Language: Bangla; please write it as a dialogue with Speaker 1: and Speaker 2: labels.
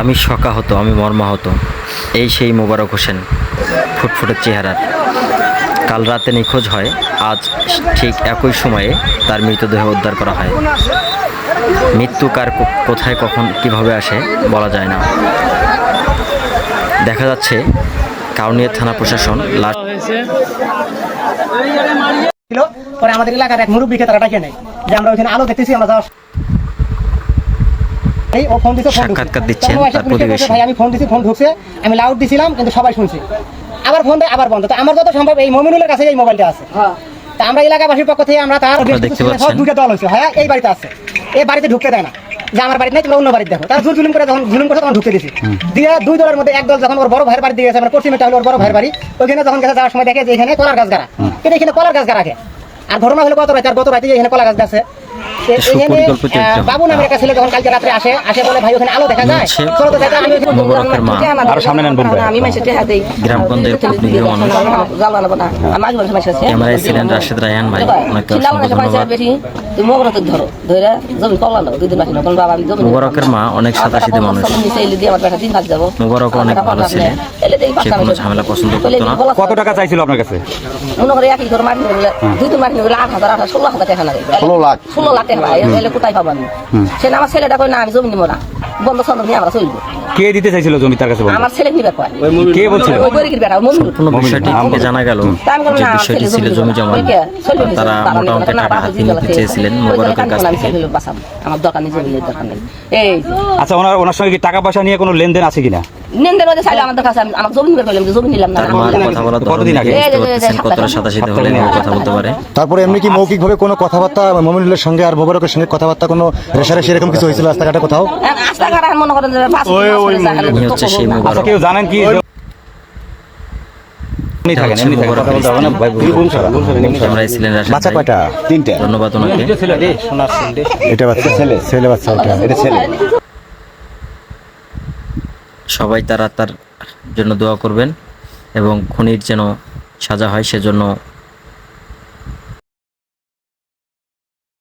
Speaker 1: আমি শকাহত, আমি মর্মাহত। এই সেই মোবারক হোসেন, ফুটফুটে চেহারার। কাল রাতে নিখোঁজ হয়, আজ ঠিক একই সময়ে তার মৃতদেহ উদ্ধার করা হয়। মৃত্যু কার কোথায়, কখন, কীভাবে আসে, বলা যায় না। দেখা যাচ্ছে, কাউনিয়া থানা প্রশাসন লাশ
Speaker 2: পরে আমাদের এলাকার এক মুরব্বীকে তারা ডাকে যে আমরা ওইখানে আলো দেখতেছি, আমরা যাওয়ার এই ও ফোন দিছে ফোন ঢুকছে।
Speaker 1: সাক্ষাৎকার দিচ্ছেন তার প্রতিবেশী।
Speaker 2: ভাই আমি ফোন দিছি ফোন ঢুকছে আমি লাউড দিছিলাম কিন্তু সবাই শুনছে। আবার ফোন দেয় আবার বন্ধ। তো আমার যত সম্ভব এই মমিনুলের কাছে এই মোবাইলটা আছে। তা আমরা এলাকাবাসীর পক্ষ থেকে আমরা তার দুটো দল হয়েছে। হ্যাঁ এই বাড়িতে আছে। এই বাড়িতে ঢুকতে দেয় না। যে আমার বাড়িতে নাই তোমরা অন্য বাড়িতে দেখো। তারা জুল জুলুম করে যখন জুলুম করে তখন ঢুকতে দিছি দিয়ে দুই দলের মধ্যে এক দল যখন ওর বড় ভাইয়ের বাড়ি দিয়ে গেছে মানে পশ্চিমে হলো ওর বড় ভাইয়ের বাড়ি ওইখানে যখন গেছে যাওয়ার সময় দেখে যে এখানে কলার গাছ গাড়া। কিন্তু এখানে কলার গাছ গাড়া আর ঘটনা হলো গত রাতে আর গত রাতে এখানে কলা গাছ গাছে।
Speaker 1: সুপরিকল্পিত
Speaker 2: বাবু নামের একটা ছেলে যখন কালকে রাত্রে আসে আসে বলে ভাই ওখানে আলো দেখা যায় চলো তো দেখা আমি
Speaker 1: মোবারকের মা
Speaker 3: আরও সামনে নেন বোন
Speaker 4: আমি মাসে টেহা দেই
Speaker 1: গ্রামগঞ্জের খুব নিরীহ মানুষ
Speaker 4: জ্বালা না আমি আগে বলে মাসে
Speaker 1: ক্যামেরায় ছিলেন রাশেদ রায়হান ভাই ওনাকে অসংখ্য ধন্যবাদ
Speaker 4: তুমি মোগরা ধরো ধরে জমি কলা না দুই দিন মাসে কোন বাবা আমি জমি
Speaker 1: মোবারকের মা অনেক সাদাসিধে মানুষ মোবারক অনেক ভালো ছিলেন
Speaker 4: এলে দেই
Speaker 1: সে কোনো ঝামেলা পছন্দ করতো না
Speaker 3: কত টাকা চাইছিল আপনার কাছে
Speaker 4: মনে করে একই করে মাটি দুই দিন মাটি আট হাজার আট হাজার ষোলো হাজার টাকা লাগে
Speaker 3: ষোলো লাখ।
Speaker 4: ষোলো লাখ ভাই এলে কোথায় পাবো আমি? সে আমার ছেলেটা কই না আমি জমি নিবো না। বন্ধ নিয়ে আমরা চলবো।
Speaker 3: কে দিতে চাইছিল জমি তার কাছে
Speaker 4: আমার ছেলে নিবে কয়
Speaker 3: কে বলছিল?
Speaker 4: ওই গরিবের বেটা মমিনুল
Speaker 1: সম্পূর্ণ বিষয়টি থেকে জানা গেল
Speaker 4: তা আমি বললাম
Speaker 1: যে বিষয়টি
Speaker 4: ছিল
Speaker 1: জমি জমা তারা মোটা টাকা হাতিয়ে নিতে চেয়েছিলেন মোবারকের কাছ থেকে।
Speaker 4: আমার দরকার নেই দরকার নেই এই।
Speaker 3: আচ্ছা ওনার ওনার সঙ্গে কি টাকা পয়সা নিয়ে কোনো লেনদেন আছে কিনা?
Speaker 4: নেনদের মধ্যে চাইলে আমাদের কাছে আমি- আমার জমি নিবে কইলাম জমি নিলাম না।
Speaker 1: কথা বলার
Speaker 3: কতদিন আগে?
Speaker 1: দেখে বুঝতে পারতেছেন কতটা সাদাসিধে হলে কথা বলতে পারে?
Speaker 5: তারপরে এমনি কি মৌখিকভাবে কোনো কথাবার্তা মমিনুলের সঙ্গে আর মোবারকের সঙ্গে কথাবার্তা কোনো রেশারেশি এরকম কিছু হয়েছিল রাস্তাঘাটে কোথাও?
Speaker 4: রাস্তাঘাট মনে করেন যে পাঁচ
Speaker 1: ইনি হচ্ছে সেই
Speaker 3: আচ্ছা
Speaker 1: মোবারক
Speaker 3: কেউ জানেন কি? যে- এমনি থাকেন এমনি থাকেন। কথা বলতে হবে না ভাই বলুন
Speaker 1: ক্যামেরায় ছিলেন রাশেদ
Speaker 5: বাচ্চা কয়টা? তিনটা।
Speaker 1: ধন্যবাদ ওনাকে।
Speaker 5: এটা বাচ্চা। ছেলে। ছেলে বাচ্চা এটা ছেলে।
Speaker 1: সবাই তারা তার জন্য দোয়া করবেন এবং খুনির যেন সাজা হয় সেজন্য